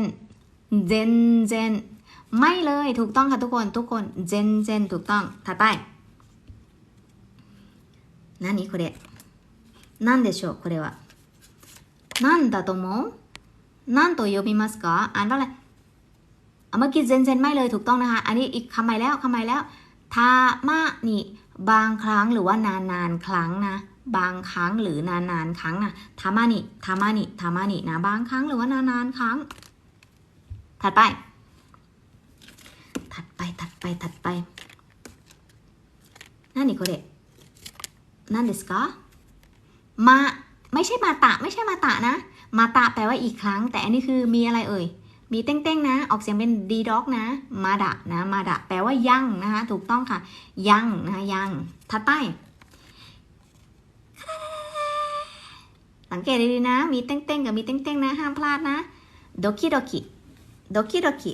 นเจนเจนไม่เลยถูกต้องค่ะทุกคนทุกคนเจนเจนถูกต้องถัดไป何これ何でしょうこれは何だと思う何と呼びますかอ่านว่าอะไรอ่ะเมื่อกี้เจนเจนไม่เลยถูกต้องนะคะ อันนี้อีกคำใหม่แล้วคำใหม่แล้วทามานี่บางครั้งหรือว่านานนๆครั้งนะ บางครั้งหรือนานนๆครั้งนะทามานิทามานิทามานินะบางครั้งหรือว่านานๆครั้ง ถัดไป ถัดไป ถัดไป ถัดไปนั่นนี่これ何ですかมาไม่ใช่มาตะ ไม่ใช่มาตะนะ มาตะแปลว่าอีกครั้ง แต่อันนี้คือมีอะไรเอ่ย มีเต้งๆนะ ออกเสียงเป็นดีด็อกนะ มาดะนะ มาดะ แปลว่ายังนะคะ ถูกต้องค่ะ ยังนะคะยัง ถัดไป สังเกตดีๆนะ มีเต้งๆกับมีเต้งๆนะ ห้ามพลาดนะ โดคิโดคิ โดคิโดคิ